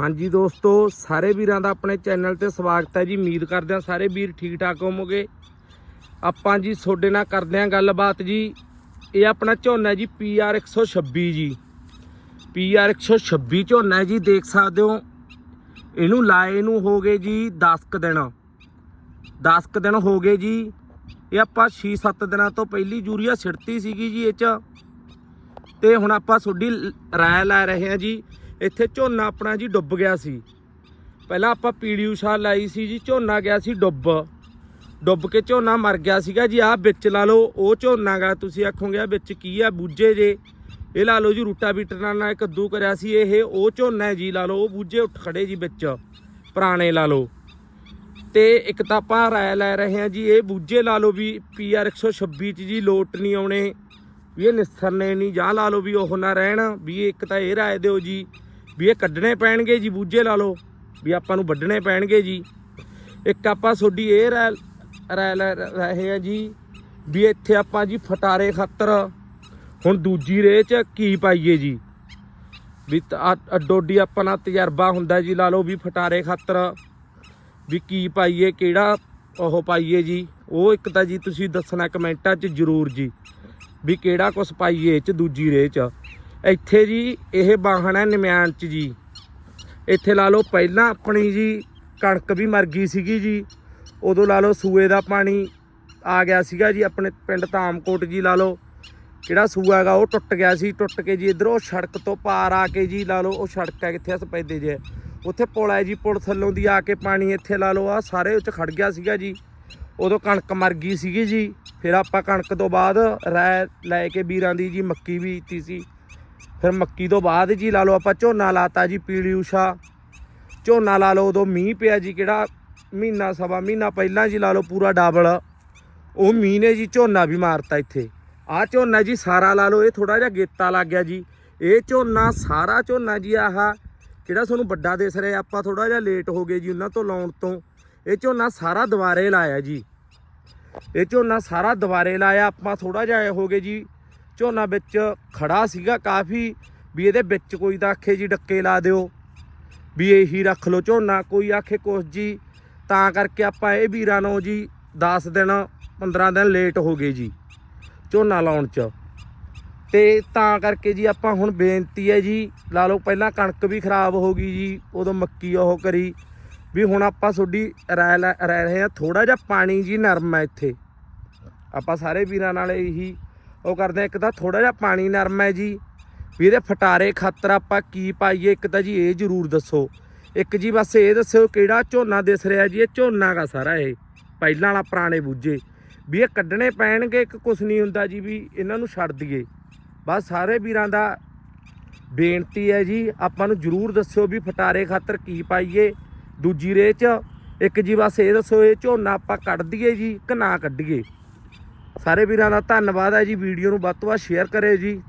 ਹਾਂਜੀ ਦੋਸਤੋ, ਸਾਰੇ ਵੀਰਾਂ ਦਾ ਆਪਣੇ ਚੈਨਲ ਤੇ ਸਵਾਗਤ ਹੈ ਜੀ। ਉਮੀਦ ਕਰਦੇ ਹਾਂ ਸਾਰੇ ਵੀਰ ਠੀਕ ਠਾਕ ਹੋਵੋਗੇ। ਆਪਾਂ ਜੀ, ਤੁਹਾਡੇ ਨਾਲ ਕਰਦੇ ਹਾਂ ਗੱਲਬਾਤ ਜੀ। ਇਹ ਆਪਣਾ ਝੋਨਾ ਹੈ ਜੀ, PR 126 ਜੀ। PR 126 ਝੋਨਾ ਜੀ, ਦੇਖ ਸਕਦੇ ਹੋ। ਇਹਨੂੰ ਲਾਏ ਨੂੰ ਹੋ ਗਏ ਜੀ 10 ਕੁ ਦਿਨ। 10 ਕੁ ਦਿਨ ਹੋ ਗਏ ਜੀ। ਇਹ ਆਪਾਂ 6-7 ਦਿਨਾਂ ਤੋਂ ਪਹਿਲੀ ਯੂਰੀਆ ਛਿੜਤੀ ਸੀਗੀ ਜੀ ਇਹ ਚ। ਤੇ ਹੁਣ ਆਪਾਂ ਤੁਹਾਡੀ ਰਾਇ ਲੈ ਰਹੇ ਹਾਂ ਜੀ। ਇੱਥੇ ਝੋਨਾ ਆਪਣਾ ਜੀ ਡੁੱਬ ਗਿਆ ਸੀ। ਪਹਿਲਾਂ ਆਪਾਂ ਪੀੜੀ ਉਸ਼ਾ ਲਾਈ ਸੀ ਜੀ, ਝੋਨਾ ਗਿਆ ਸੀ ਡੁੱਬ। ਡੁੱਬ ਕੇ ਝੋਨਾ ਮਰ ਗਿਆ ਸੀਗਾ ਜੀ। ਆਹ ਵਿੱਚ ਲਾ ਲਓ, ਉਹ ਝੋਨਾ ਗਾ, ਤੁਸੀਂ ਆਖੋਗੇ, ਆਹ ਵਿੱਚ ਕੀ ਆ, ਬੂਝੇ ਜੇ। ਇਹ ਲਾ ਲਓ ਜੀ, ਰੂਟਾ ਬੀਟਰ ਨਾਲ ਕੱਦੂ ਕਰਿਆ ਸੀ। ਇਹ, ਉਹ ਝੋਨਾ ਹੈ ਜੀ ਲਾ ਲਓ, ਉਹ ਬੂਝੇ ਉੱਠ ਖੜੇ ਜੀ ਵਿੱਚ। ਪੁਰਾਣੇ ਲਾ ਲਓ। ਤੇ ਇੱਕ ਤਾਂ ਆਪਾਂ ਰਾਇ ਲੈ ਰਹੇ ਹਾਂ ਜੀ, ਇਹ ਬੂਝੇ ਲਾ ਲਓ ਵੀ ਪੀਆਰ 126 ਚ ਜੀ ਲੋਟ ਨਹੀਂ ਆਉਣੇ। ਵੀ ਇਹ ਨਿਸਰਨੇ ਨਹੀਂ, ਜਾਂ ਲਾ ਲਓ ਵੀ ਉਹ ਨਾ ਰਹਿਣ। ਵੀ ਇੱਕ ਤਾਂ ਇਹ ਰਾਇ ਦਿਓ ਜੀ ਵੀ ਇਹ ਕੱਢਣੇ ਪੈਣਗੇ ਜੀ, ਬੂਝੇ ਲਾ ਲਓ, ਵੀ ਆਪਾਂ ਨੂੰ ਵੱਢਣੇ ਪੈਣਗੇ ਜੀ। ਇੱਕ ਆਪਾਂ ਤੁਹਾਡੀ ਇਹ ਰਾਇ ਰਾਇ ਲੈ ਰਹੇ ਹਾਂ ਜੀ, ਵੀ ਇੱਥੇ ਆਪਾਂ ਜੀ ਫਟਾਰੇ ਖਾਤਰ, ਹੁਣ ਦੂਜੀ ਰੇਹ ਚ ਕੀ ਪਾਈਏ ਜੀ? ਵੀ ਤ- ਅੱਡੋ-ਅੱਡੀ ਆਪਣਾ ਤਜਰਬਾ ਹੁੰਦਾ ਜੀ, ਲਾ ਲਓ ਵੀ ਫਟਾਰੇ ਖਾਤਰ, ਵੀ ਕੀ ਪਾਈਏ, ਕਿਹੜਾ ਉਹ ਪਾਈਏ ਜੀ? ਉਹ ਇੱਕ ਤਾਂ ਜੀ ਤੁਸੀਂ ਦੱਸਣਾ ਕਮੈਂਟਾਂ 'ਚ ਜ਼ਰੂਰ ਜੀ, ਵੀ ਕਿਹੜਾ ਕੁਛ ਪਾਈਏ 'ਚ ਦੂਜੀ ਰੇਹ 'ਚ। ਇੱਥੇ ਜੀ, ਇਹ ਬਾਹਣ ਹੈ ਨਿਮਿਆਨ 'ਚ ਜੀ। ਇੱਥੇ ਲਾ ਲਓ ਪਹਿਲਾਂ ਆਪਣੀ ਜੀ ਕਣਕ ਵੀ ਮਰ ਗਈ ਸੀਗੀ ਜੀ। ਉਦੋਂ ਲਾ ਲਓ ਸੂਏ ਦਾ ਪਾਣੀ ਆ ਗਿਆ ਸੀਗਾ ਜੀ, ਆਪਣੇ ਪਿੰਡ ਧਾਮਕੋਟ ਜੀ ਲਾ ਲਓ। ਜਿਹੜਾ ਸੂਆ ਹੈਗਾ ਉਹ ਟੁੱਟ ਗਿਆ ਸੀ, ਟੁੱਟ ਕੇ ਜੀ ਇਧਰੋਂ ਸੜਕ ਤੋਂ ਪਾਰ ਆ ਕੇ ਜੀ ਲਾ ਲਓ, ਉਹ ਸੜਕ ਹੈ ਕਿੱਥੇ ਆ, ਸਪੈਦੇ ਜੇ ਉੱਥੇ ਪੁਲ ਹੈ ਜੀ, ਪੁਲ ਥੱਲੋਂ ਦੀ ਆ ਕੇ ਪਾਣੀ ਇੱਥੇ ਲਾ ਲਓ ਆ ਸਾਰੇ ਉੱਚ ਖੜ ਗਿਆ ਸੀਗਾ ਜੀ। ਉਦੋਂ ਕਣਕ ਮਰ ਗਈ ਸੀਗੀ ਜੀ। ਫਿਰ ਆਪਾਂ ਕਣਕ ਤੋਂ ਬਾਅਦ ਰੈ ਲੈ ਕੇ ਵੀਰਾਂ ਦੀ ਜੀ ਮੱਕੀ ਬੀਜਤੀ ਸੀ। ਫਿਰ ਮੱਕੀ ਤੋਂ ਬਾਅਦ ਜੀ ਲਾ ਲਓ ਆਪਾਂ ਝੋਨਾ ਲਾਤਾ ਜੀ ਪੀਲੀ ਊਸ਼ਾ। ਝੋਨਾ ਲਾ ਲਓ, ਉਦੋਂ ਮੀਂਹ ਪਿਆ ਜੀ ਕਿਹੜਾ? ਮਹੀਨਾ, ਸਵਾ ਮਹੀਨਾ ਪਹਿਲਾਂ ਜੀ ਲਾ ਲਓ ਪੂਰਾ ਡਬਲ। ਉਹ ਮੀਂਹ ਨੇ ਜੀ ਝੋਨਾ ਵੀ ਮਾਰਤਾ ਇੱਥੇ। ਆਹ ਝੋਨਾ ਜੀ ਸਾਰਾ ਲਾ ਲਓ, ਇਹ ਥੋੜਾ ਜਿਹਾ ਗੇਤਾ ਲੱਗ ਗਿਆ ਜੀ। ਇਹ ਝੋਨਾ, ਸਾਰਾ ਝੋਨਾ ਜੀ ਆਹ ਜਿਹੜਾ ਤੁਹਾਨੂੰ ਵੱਡਾ ਦਿਸ ਰਿਹਾ, ਆਪਾਂ ਥੋੜਾ ਜਿਹਾ ਲੇਟ ਹੋ ਗਏ ਜੀ ਉਹਨਾਂ ਤੋਂ ਲਾਉਣ ਤੋਂ। ਇਹ ਝੋਨਾ ਸਾਰਾ ਦੁਬਾਰੇ ਲਾਇਆ ਜੀ। ਇਹ ਝੋਨਾ ਸਾਰਾ ਦੁਬਾਰੇ ਲਾਇਆ, ਆਪਾਂ ਥੋੜਾ ਜਿਹਾ ਇਹ ਹੋ ਗਏ ਜੀ ਝੋਨਾ ਵਿੱਚ ਖੜਾ ਸੀਗਾ ਕਾਫੀ, ਵੀ ਇਹਦੇ ਵਿੱਚ ਕੋਈ ਤਾਂ ਆਖੇ ਜੀ ਡੱਕੇ ਲਾ ਦਿਓ, ਵੀ ਇਹੀ ਰੱਖ ਲਓ ਝੋਨਾ, ਕੋਈ ਆਖੇ ਕੁਛ ਜੀ, ਤਾਂ ਕਰਕੇ ਆਪਾਂ ਇਹ ਵੀਰਾਂ ਨੂੰ ਜੀ 10 ਦਿਨ 15 ਦਿਨ ਲੇਟ ਹੋ ਗਏ ਜੀ ਝੋਨਾ ਲਾਉਣ ਚ। ਤੇ ਤਾਂ ਕਰਕੇ ਜੀ ਆਪਾਂ ਹੁਣ ਬੇਨਤੀ ਹੈ ਜੀ, ਲਾ ਲਓ ਪਹਿਲਾਂ ਕਣਕ ਵੀ ਖਰਾਬ ਹੋ ਗਈ ਜੀ, ਉਦੋਂ ਮੱਕੀ ਉਹ ਕਰੀ, ਵੀ ਹੁਣ ਆਪਾਂ ਤੁਹਾਡੀ ਰਾਇ ਲੈ ਰਹਿ ਰਹੇ ਆ ਥੋੜਾ ਜਿਹਾ ਪਾਣੀ ਜੀ ਨਰਮ ਹੈ ਇੱਥੇ। ਆਪਾਂ ਸਾਰੇ ਵੀਰਾਂ ਨਾਲ ਇਹੀ ਉਹ ਕਰਦੇ ਆ, ਇੱਕ ਤਾਂ ਥੋੜਾ ਜਿਹਾ ਪਾਣੀ ਨਰਮ ਹੈ ਜੀ। ਵੀ ਇਹਦੇ ਫਟਾਰੇ ਖਾਤਰ ਆਪਾਂ ਕੀ ਪਾਈਏ, ਇੱਕ ਤਾਂ ਜੀ ਇਹ ਜ਼ਰੂਰ ਦੱਸੋ। ਇੱਕ ਜੀ ਬਸ ਇਹ ਦੱਸਿਓ ਕਿਹੜਾ ਝੋਨਾ ਦਿਸ ਰਿਹਾ ਜੀ, ਇਹ ਝੋਨਾ ਗਾ ਸਾਰਾ ਇਹ। ਪਹਿਲਾਂ ਵਾਲਾ ਪੁਰਾਣੇ ਬੂਝੇ। ਵੀ ਇਹ ਕੱਢਣੇ ਪੈਣਗੇ ਇੱਕ ਕੁਛ ਨਹੀਂ ਹੁੰਦਾ ਜੀ, ਵੀ ਇਹਨਾਂ ਨੂੰ ਛੱਡ ਦਈਏ। ਬਸ ਸਾਰੇ ਵੀਰਾਂ ਦਾ ਬੇਨਤੀ ਹੈ ਜੀ, ਆਪਾਂ ਨੂੰ ਜਰੂਰ ਦੱਸਿਓ ਵੀ ਫਟਾਰੇ ਖਾਤਰ ਕੀ ਪਾਈਏ। ਦੂਜੀ ਰੇਹ ਚ ਇੱਕ ਜੀ ਬਸ ਇਹ ਦੱਸੋ, ਇਹ ਝੋਨਾ ਆਪਾਂ ਕੱਢ ਦਈਏ ਜੀ ਕਿ ਨਾ ਕੱਢੀਏ। ਸਾਰੇ ਵੀਰਾਂ ਦਾ ਧੰਨਵਾਦ ਹੈ ਜੀ। ਵੀਡੀਓ ਨੂੰ ਵੱਧ ਤੋਂ ਵੱਧ ਸ਼ੇਅਰ ਕਰਿਓ ਜੀ।